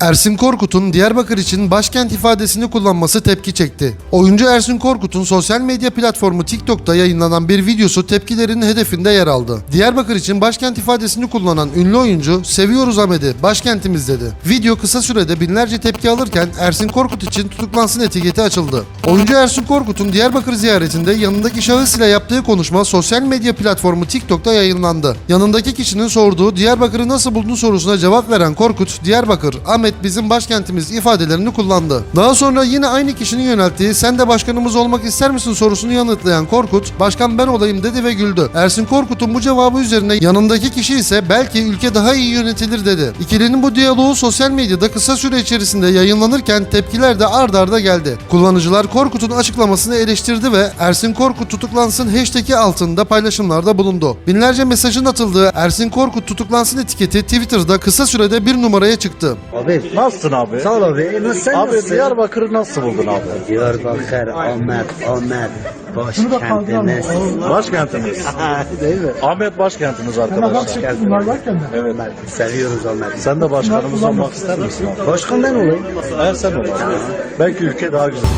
Ersin Korkut'un Diyarbakır için başkent ifadesini kullanması tepki çekti. Oyuncu Ersin Korkut'un sosyal medya platformu TikTok'ta yayınlanan bir videosu tepkilerin hedefinde yer aldı. Diyarbakır için başkent ifadesini kullanan ünlü oyuncu "Seviyoruz Ahmet'i, başkentimiz." dedi. Video kısa sürede binlerce tepki alırken Ersin Korkut için tutuklansın etiketi açıldı. Oyuncu Ersin Korkut'un Diyarbakır ziyaretinde yanındaki şahıs ile yaptığı konuşma sosyal medya platformu TikTok'ta yayınlandı. Yanındaki kişinin sorduğu Diyarbakır'ı nasıl buldun sorusuna cevap veren Korkut, Diyarbakır, Ahmet bizim başkentimiz ifadelerini kullandı. Daha sonra yine aynı kişinin yönelttiği sen de başkanımız olmak ister misin sorusunu yanıtlayan Korkut, başkan ben olayım dedi ve güldü. Ersin Korkut'un bu cevabı üzerine yanındaki kişi ise belki ülke daha iyi yönetilir dedi. İkilinin bu diyaloğu sosyal medyada kısa süre içerisinde yayınlanırken tepkiler de ard arda geldi. Kullanıcılar Korkut'un açıklamasını eleştirdi ve Ersin Korkut tutuklansın hashtag'i altında paylaşımlarda bulundu. Binlerce mesajın atıldığı Ersin Korkut tutuklansın etiketi Twitter'da kısa sürede bir numaraya çıktı. Abi Nasılsın abi? sağ ol abi. Nasıl sen Abi nasılsın? Diyarbakır'ı nasıl buldun abi? Diyarbakır, Ahmet, Ahmet, başkentimiz. Başkentimiz. Değil mi? Ahmet başkentimiz arkadaşlar. Evet. Seviyoruz Ahmet. Sen de başkanımız olmak ister misin? Başkan ben olayım. Eğer sen ol abi. Belki ülke daha güzel.